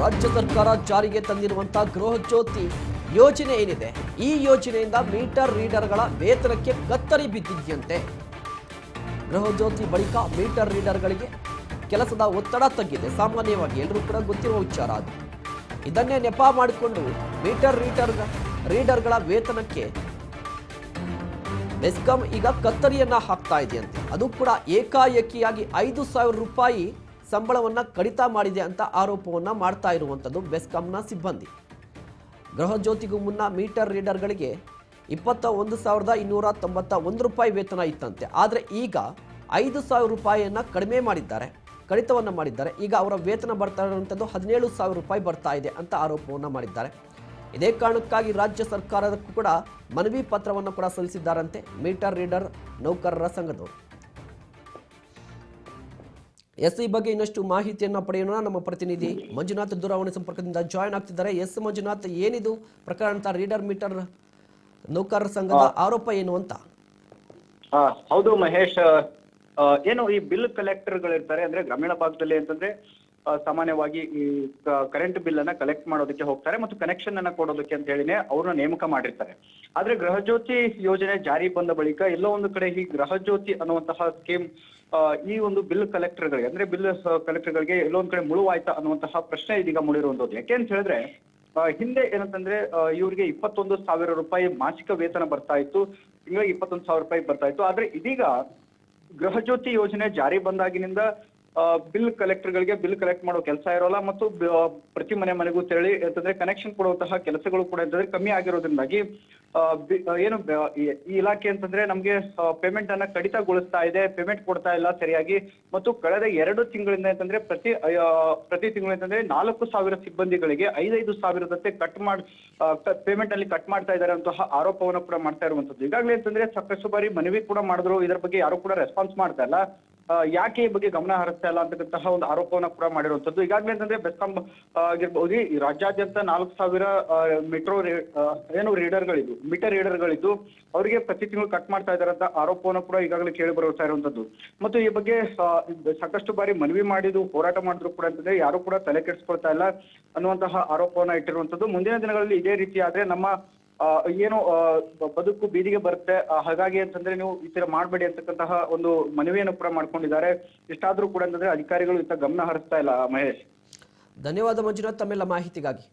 ರಾಜ್ಯ ಸರ್ಕಾರ ಜಾರಿಗೆ ತಂದಿರುವಂತಹ ಗೃಹ ಜ್ಯೋತಿ ಯೋಜನೆ ಏನಿದೆ? ಈ ಯೋಜನೆಯಿಂದ ಮೀಟರ್ ರೀಡರ್ಗಳ ವೇತನಕ್ಕೆ ಕತ್ತರಿ ಬಿದ್ದಿದೆಯಂತೆ. ಗೃಹ ಜ್ಯೋತಿ ಬಳಿಕ ಮೀಟರ್ ರೀಡರ್ಗಳಿಗೆ ಕೆಲಸದ ಒತ್ತಡ ತಗ್ಗಿದೆ. ಸಾಮಾನ್ಯವಾಗಿ ಎಲ್ಲರೂ ಕೂಡ ಗೊತ್ತಿರುವ ವಿಚಾರ ಅದು. ಇದನ್ನೇ ನೆಪ ಮಾಡಿಕೊಂಡು ಮೀಟರ್ ರೀಡರ್, ರೀಡರ್ಗಳ ವೇತನಕ್ಕೆ ಬೆಸ್ಕಾಂ ಈಗ ಕತ್ತರಿಯನ್ನ ಹಾಕ್ತಾ ಇದೆಯಂತೆ. ಅದು ಕೂಡ ಏಕಾಏಕಿಯಾಗಿ ಐದು ಸಾವಿರ ರೂಪಾಯಿ ಸಂಬಳವನ್ನ ಕಡಿತ ಮಾಡಿದೆ ಅಂತ ಆರೋಪವನ್ನು ಮಾಡ್ತಾ ಇರುವಂಥದ್ದು ಬೆಸ್ಕಾಂನ ಸಿಬ್ಬಂದಿ. ಗೃಹಜ್ಯೋತಿಗೂ ಮುನ್ನ ಮೀಟರ್ ರೀಡರ್ಗಳಿಗೆ ಇಪ್ಪತ್ತ ಒಂದು ಸಾವಿರದ ಇನ್ನೂರ ತೊಂಬತ್ತ ಒಂದು ರೂಪಾಯಿ ವೇತನ ಇತ್ತಂತೆ. ಆದರೆ ಈಗ ಐದು ಸಾವಿರ ರೂಪಾಯಿಯನ್ನು ಕಡಿಮೆ ಮಾಡಿದ್ದಾರೆ, ಕಡಿತವನ್ನು ಮಾಡಿದ್ದಾರೆ. ಈಗ ಅವರ ವೇತನ ಬರ್ತಾ ಇರುವಂಥದ್ದು ಹದಿನೇಳು ಸಾವಿರ ರೂಪಾಯಿ ಬರ್ತಾ ಇದೆ ಅಂತ ಆರೋಪವನ್ನು ಮಾಡಿದ್ದಾರೆ. ಇದೇ ಕಾರಣಕ್ಕಾಗಿ ರಾಜ್ಯ ಸರ್ಕಾರಕ್ಕೂ ಕೂಡ ಮನವಿ ಪತ್ರವನ್ನು ಕೂಡ ಸಲ್ಲಿಸಿದ್ದಾರಂತೆ ಮೀಟರ್ ರೀಡರ್ ನೌಕರರ ಸಂಘದವರು. ಎಸ್ ಈ ಬಗ್ಗೆ ಇನ್ನಷ್ಟು ಮಾಹಿತಿಯನ್ನ ಪಡೆಯೋಣ. ನಮ್ಮ ಪ್ರತಿನಿಧಿ ಮಂಜುನಾಥ್ ದೂರವಾಣಿ ಸಂಪರ್ಕದಿಂದ ಜಾಯ್ನ್ ಆಗ್ತಿದ್ದಾರೆ. ಎಸ್ ಮಂಜುನಾಥ್ ಏನಿದು ಪ್ರಕರಣ ಅಂತ ರೀಡರ್ ಮೀಟರ್ ನೌಕರರ ಸಂಘದ ಆರೋಪ ಏನು ಅಂತ? ಹೌದು ಮಹೇಶ್. ಏನು ಈ ಬಿಲ್ ಕಲೆಕ್ಟರ್ಗಳಿರ್ತಾರೆ ಅಂದ್ರೆ ಗ್ರಾಮೀಣ ಭಾಗದಲ್ಲಿ ಅಂತಂದ್ರೆ ಸಾಮಾನ್ಯವಾಗಿ ಈ ಕರೆಂಟ್ ಬಿಲ್ ಅನ್ನ ಕಲೆಕ್ಟ್ ಮಾಡೋದಕ್ಕೆ ಹೋಗ್ತಾರೆ ಮತ್ತು ಕನೆಕ್ಷನ್ ಅನ್ನ ಕೊಡೋದಕ್ಕೆ ಅಂತ ಹೇಳಿನೇ ಅವ್ರನ್ನ ನೇಮಕ ಮಾಡಿರ್ತಾರೆ. ಆದ್ರೆ ಗೃಹಜ್ಯೋತಿ ಯೋಜನೆ ಜಾರಿ ಬಂದ ಬಳಿಕ ಎಲ್ಲೋ ಒಂದು ಕಡೆ ಈ ಗೃಹಜ್ಯೋತಿ ಅನ್ನುವಂತಹ ಸ್ಕೀಮ್ ಈ ಒಂದು ಬಿಲ್ ಕಲೆಕ್ಟರ್ಗಳಿಗೆ ಅಂದ್ರೆ ಬಿಲ್ ಕಲೆಕ್ಟರ್ಗಳಿಗೆ ಎಲ್ಲೋ ಒಂದ್ ಕಡೆ ಮುಳುವಾಯ್ತಾ ಅನ್ನುವಂತಹ ಪ್ರಶ್ನೆ ಇದೀಗ ಮೂಡಿರುವಂತದ್ದು ಯಾಕೆ ಅಂತ ಹೇಳಿದ್ರೆ ಹಿಂದೆ ಏನಂತಂದ್ರೆ ಇವರಿಗೆ ಇಪ್ಪತ್ತೊಂದು ಸಾವಿರ ರೂಪಾಯಿ ಮಾಸಿಕ ವೇತನ ಬರ್ತಾ ಇತ್ತು, ತಿಂಗಳಿಗೆ ಇಪ್ಪತ್ತೊಂದು ಸಾವಿರ ರೂಪಾಯಿ ಬರ್ತಾ ಇತ್ತು. ಆದ್ರೆ ಇದೀಗ ಗೃಹ ಜ್ಯೋತಿ ಯೋಜನೆ ಜಾರಿ ಬಂದಾಗಿನಿಂದ ಬಿಲ್ ಕಲೆಕ್ಟರ್ಗಳಿಗೆ ಬಿಲ್ ಕಲೆಕ್ಟ್ ಮಾಡೋ ಕೆಲಸ ಇರೋಲ್ಲ ಮತ್ತು ಪ್ರತಿ ಮನೆ ಮನೆಗೂ ತೆರಳಿ ಅಂತಂದ್ರೆ ಕನೆಕ್ಷನ್ ಕೊಡುವಂತಹ ಕೆಲಸಗಳು ಕೂಡ ಅಂತಂದ್ರೆ ಕಮ್ಮಿ ಆಗಿರೋದ್ರಿಂದಾಗಿ ಏನು ಈ ಇಲಾಖೆ ಅಂತಂದ್ರೆ ನಮ್ಗೆ ಪೇಮೆಂಟ್ ಅನ್ನ ಕಡಿತಗೊಳಿಸ್ತಾ ಇದೆ ಪೇಮೆಂಟ್ ಕೊಡ್ತಾ ಇಲ್ಲ ಸರಿಯಾಗಿ, ಮತ್ತು ಕಳೆದ ಎರಡು ತಿಂಗಳಿಂದ ಅಂತಂದ್ರೆ ಪ್ರತಿ ಪ್ರತಿ ತಿಂಗಳು ಅಂತಂದ್ರೆ ನಾಲ್ಕು ಸಾವಿರ ಸಿಬ್ಬಂದಿಗಳಿಗೆ ಐದೈದು ಸಾವಿರದಂತೆ ಕಟ್ ಮಾಡಿ ಪೇಮೆಂಟ್ ಅಲ್ಲಿ ಕಟ್ ಮಾಡ್ತಾ ಇದ್ದಾರೆ ಅಂತಹ ಆರೋಪವನ್ನು ಕೂಡ ಮಾಡ್ತಾ ಇರುವಂತದ್ದು. ಈಗಾಗಲೇ ಅಂತಂದ್ರೆ ಸಾಕಷ್ಟು ಬಾರಿ ಮನವಿ ಕೂಡ ಮಾಡಿದ್ರು, ಇದರ ಬಗ್ಗೆ ಯಾರು ಕೂಡ ರೆಸ್ಪಾನ್ಸ್ ಮಾಡ್ತಾ ಇಲ್ಲ. ಯಾಕೆ ಈ ಬಗ್ಗೆ ಗಮನ ಹರಿಸ್ತಾ ಇಲ್ಲ ಅಂತಕ್ಕಂತಹ ಒಂದು ಆರೋಪವನ್ನ ಕೂಡ ಮಾಡಿರುವಂತದ್ದು ಈಗಾಗಲೇ ಅಂತಂದ್ರೆ ಬೆಸ್ಕಾಂ ಆಗಿರ್ಬೋದು, ಈ ರಾಜ್ಯಾದ್ಯಂತ ನಾಲ್ಕು ಸಾವಿರ ಮೆಟ್ರೋ ಏನು ರೀಡರ್ಗಳಿದ್ದು ಮೀಟರ್ ರೀಡರ್ಗಳಿದ್ದು ಅವರಿಗೆ ಪ್ರತಿ ತಿಂಗಳು ಕಟ್ ಮಾಡ್ತಾ ಇದ್ದಾರೆ ಅಂತ ಆರೋಪವನ್ನು ಕೂಡ ಈಗಾಗಲೇ ಕೇಳಿ ಬರುತ್ತಾ ಇರುವಂತದ್ದು ಮತ್ತು ಈ ಬಗ್ಗೆ ಸಾಕಷ್ಟು ಬಾರಿ ಮನವಿ ಮಾಡಿದ್ದು, ಹೋರಾಟ ಮಾಡಿದ್ರು ಕೂಡ ಅಂತಂದ್ರೆ ಯಾರು ಕೂಡ ತಲೆ ಕೆಡಿಸ್ಕೊಳ್ತಾ ಇಲ್ಲ ಅನ್ನುವಂತಹ ಆರೋಪವನ್ನ ಇಟ್ಟಿರುವಂತದ್ದು ಮುಂದಿನ ದಿನಗಳಲ್ಲಿ ಇದೇ ರೀತಿ ಆದ್ರೆ ನಮ್ಮ ಏನು ಬದುಕು ಬೀದಿಗೆ ಬರುತ್ತೆ. ಹಾಗಾಗಿ ಅಂತಂದ್ರೆ ನೀವು ಈ ತರ ಮಾಡಬೇಡಿ ಅಂತಕ್ಕಂತಹ ಒಂದು ಮನವಿಯನ್ನು ಕೂಡ ಮಾಡ್ಕೊಂಡಿದ್ದಾರೆ. ಇಷ್ಟಾದ್ರೂ ಕೂಡ ಅಂತಂದ್ರೆ ಅಧಿಕಾರಿಗಳು ಇತ್ತ ಗಮನ ಹರಿಸ್ತಾ ಇಲ್ಲ ಮಹೇಶ್. ಧನ್ಯವಾದ ಮಂಜುನಾಥ್, ತಮ್ಮೆಲ್ಲ ಮಾಹಿತಿಗಾಗಿ.